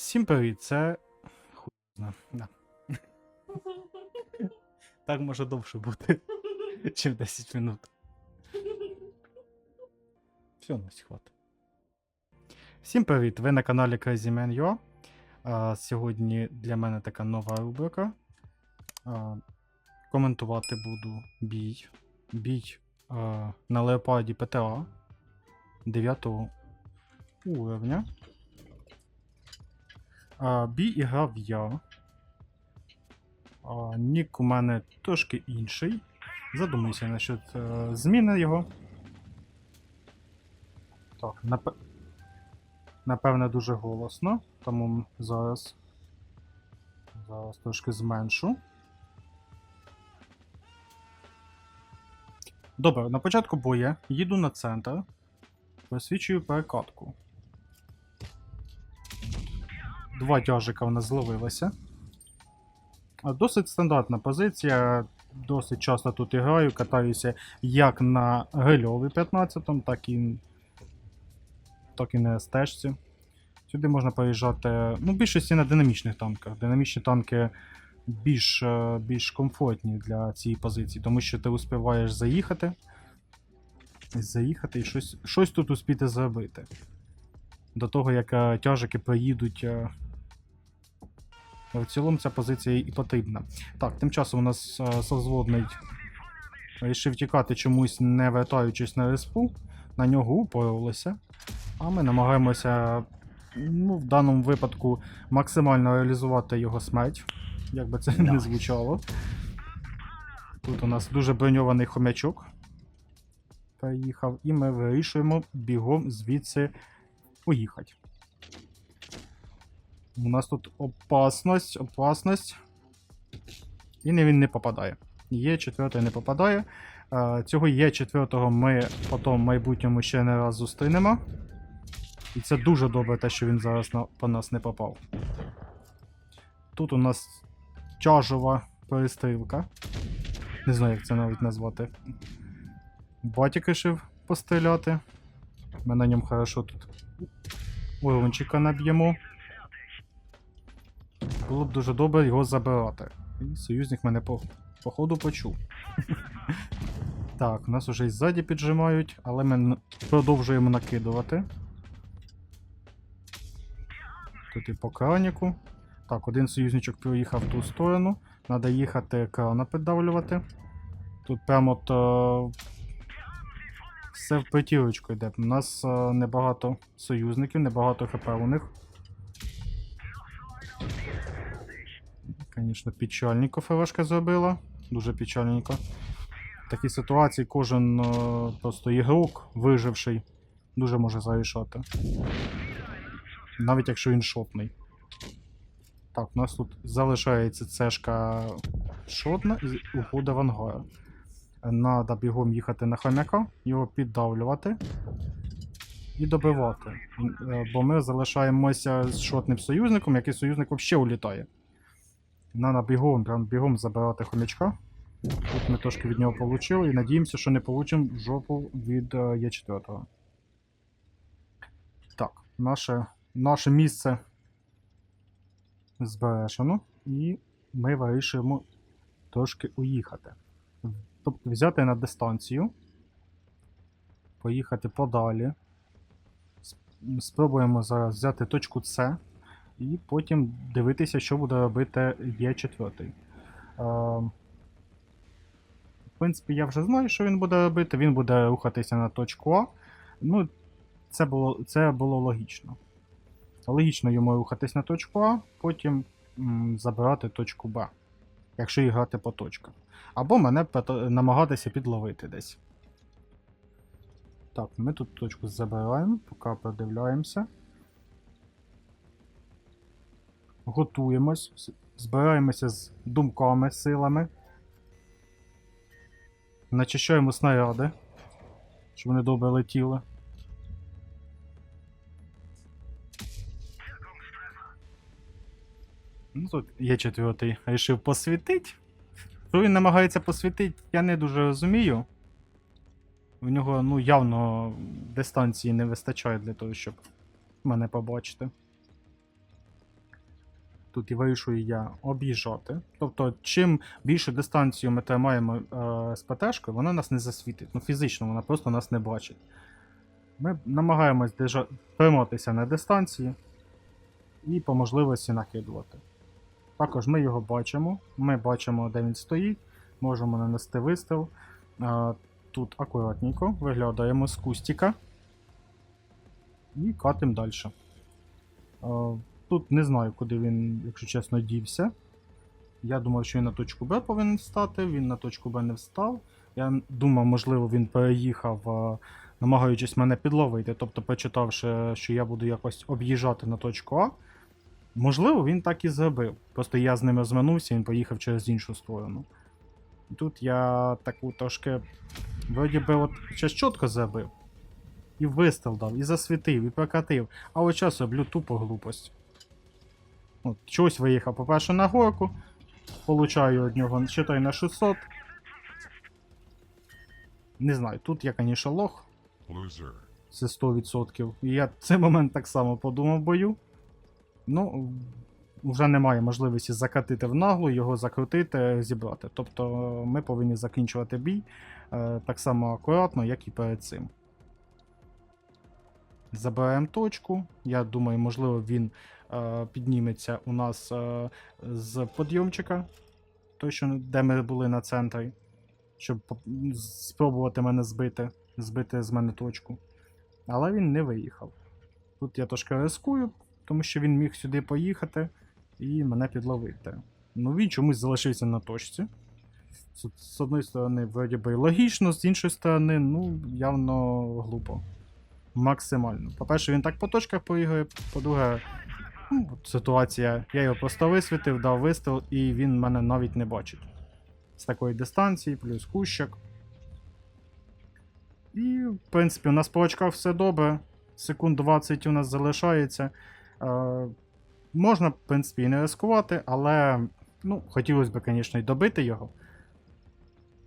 Всім привіт, це. Хуй зна. Да. Так може довше бути, чим 10 минут. Все, нас хватить. Всім привіт! Ви на каналі Crazy Man Yo. А, Сьогодні для мене така нова рубрика. А, Коментувати буду бій. Бій а, на леопарді ПТА 9 уровня. А, бій грав я. А, нік у мене трошки інший. Задумайся насчет е, зміни його. Так, напе... напевне дуже голосно, тому зараз. Зараз трошки зменшу. Добре, на початку бою їду на центр, просвічую перекатку. Два тяжика в нас зловилося. Досить стандартна позиція. Досить часто тут граю, катаюся як на гельові 15, так і, так і на стежці. Сюди можна поїжджати. Ну, більшості на динамічних танках. Динамічні танки більш, е, більш комфортні для цієї позиції, тому що ти успіваєш заїхати. Заїхати і щось, щось тут успіти зробити. До того, як е, тяжики приїдуть. В цілому ця позиція і потрібна. Так, тим часом у нас е, созводний вирішив тікати чомусь, не вертаючись на респу. На нього упоролися. А ми намагаємося ну, в даному випадку максимально реалізувати його смерть. Як би це не звучало. Тут у нас дуже броньований хомячок. Приїхав, і ми вирішуємо бігом звідси поїхати. У нас тут опасність, опасність. І він не попадає. Є четвертий не попадає. Е, Цього є четвертого ми потім в майбутньому ще не раз зустрінемо. І це дуже добре, те, що він зараз на, по нас не попав. Тут у нас тяжова перестрілка. Не знаю, як це навіть назвати. Батік рішив постріляти. Ми на ньому хорошо тут урончика наб'ємо. Було б дуже добре його забирати. Союзник мене по, походу почув. так, нас уже і ззаді піджимають, але ми продовжуємо накидувати. Тут і по краніку. Так, один союзничок проїхав в ту сторону. Треба їхати крана піддавлювати. Тут прямо то. Все в притілочку йде. У нас е, небагато союзників, небагато хп у них. Звісно, печальненько ФВшка зробила. Дуже печальненько. В такій ситуації кожен е, просто ігрок, виживший, дуже може зарішати. Навіть якщо він шотний. Так, у нас тут залишається цешка шотна і уходить в ангар. Надо бігом їхати на хомяка, його піддавлювати і добивати. Е, Бо ми залишаємося з шотним союзником, який союзник взагалі улітає. Надо бігом, прям бігом забирати хомячка. Тут ми трошки від нього получили і надіємося, що не получимо жопу від е, Е4. Так, наше, наше місце збережено, і ми вирішуємо трошки уїхати. Тобто взяти на дистанцію, поїхати подалі. Спробуємо зараз взяти точку С і потім дивитися, що буде робити Е4. Е, В принципі, я вже знаю, що він буде робити. Він буде рухатися на точку А. Ну, це було, це було логічно. Логічно йому рухатись на точку А, потім м, забирати точку Б, якщо і грати по точках. Або мене намагатися підловити десь. Так, ми тут точку забираємо, поки продивляємося. Готуємось, збираємося з думками, силами. Начищаємо снаряди, щоб вони добре летіли. Ну тут є четвертий, рішив посвітить. Що він намагається посвітити, я не дуже розумію. У нього, ну, явно дистанції не вистачає для того, щоб мене побачити. Тут і вирішую я об'їжджати. Тобто, чим більшу дистанцію ми тримаємо е, з ПТшкою, вона нас не засвітить. Ну, фізично вона просто нас не бачить. Ми намагаємось держа... триматися на дистанції і по можливості накидувати. Також ми його бачимо. Ми бачимо, де він стоїть, можемо нанести вистріл. Е, Тут акуратненько виглядаємо з кустика і катимо далі. Тут не знаю, куди він, якщо чесно, дівся. Я думав, що він на точку Б повинен встати, він на точку Б не встав. Я думав, можливо, він переїхав, намагаючись мене підловити, тобто почитавши, що я буду якось об'їжджати на точку А. Можливо, він так і зробив. Просто я з ним розминувся, він поїхав через іншу сторону. Тут я таку трошки, вроді би, от щось чітко зробив. І вистріл дав, і засвітив, і прокатив. А от час роблю тупо глупость. От, чогось виїхав, по-перше, на горку. Получаю від нього считай на 600. Не знаю, тут я, звісно, лох. Це 100%. І я в цей момент так само подумав бою. Ну, вже немає можливості закатити в наглу, його закрутити, зібрати. Тобто ми повинні закінчувати бій е, так само акуратно, як і перед цим. Забираємо точку. Я думаю, можливо, він е, підніметься у нас е, з підйомчика. Той, що де ми були на центрі. Щоб спробувати мене збити, збити з мене точку. Але він не виїхав. Тут я трошки рискую, тому що він міг сюди поїхати і мене підловити. Ну він чомусь залишився на точці. З, одної сторони, вроді би логічно, з іншої сторони, ну, явно глупо. Максимально. По-перше, він так по точках поїгає, по-друге, ну, ситуація. Я його просто висвітив, дав вистріл, і він мене навіть не бачить. З такої дистанції, плюс кущик. І, в принципі, у нас по очках все добре. Секунд 20 у нас залишається. Е, можна, в принципі, і не ризикувати, але ну, хотілося б, звісно, і добити його.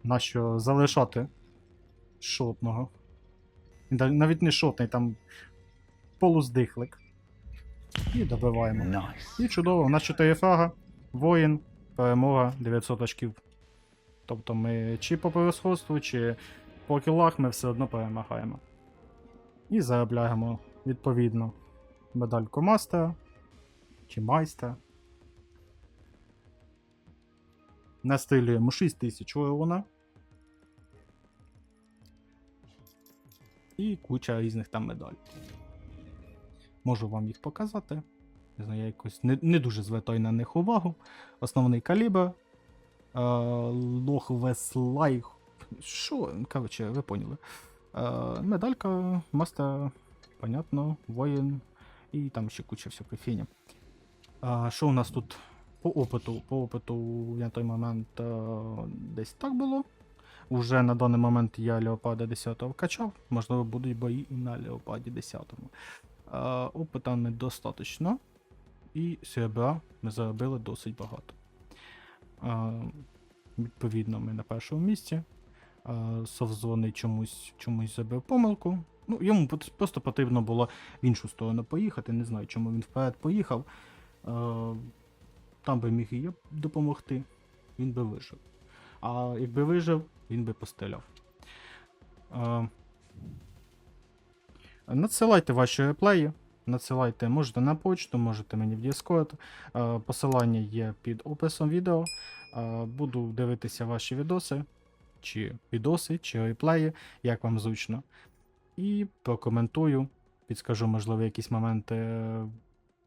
Нащо залишати шотного. Він навіть не шотний, там полуздихлик. І добиваємо. Nice. І чудово, у нас 4 фрага, воїн, перемога 900 очків. Тобто ми чи по превосходству, чи по кілах ми все одно перемагаємо. І заробляємо відповідно медальку мастера чи майстра. Настрілюємо 6000 урона. І куча різних там медалей. Можу вам їх показати. Не знаю, я якось не, не дуже звертаю на них увагу. Основний калібр. Е, лох Веслай. Що? Коротше, ви поняли. Е, медалька, мастер, понятно, воїн і там ще куча всякої фіні. А, що у нас тут по опиту? По опиту я на той момент е, десь так було. Уже на даний момент я Леопарда 10 вкачав, можливо, будуть бої і на Леопарді 10. Е, опита недостатньо. І серебра ми заробили досить багато. Е, відповідно, ми на першому місці. Совзони чомусь, чомусь забив помилку. Ну, йому просто потрібно було в іншу сторону поїхати. Не знаю, чому він вперед поїхав. Там би міг і я допомогти, він би вижив. А якби вижив, він би постріляв. Е, Надсилайте ваші реплеї. Надсилайте, можете на почту, можете мені в Discord. Е, Посилання є під описом відео. Е, Буду дивитися ваші відоси, чи відоси, чи реплеї, як вам зручно. І прокоментую, підскажу, можливо, якісь моменти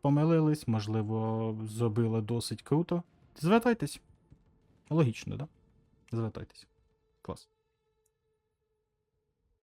помилились, можливо, зробили досить круто. Звертайтесь. Логічно, так? Да? Звертайтесь. Клас.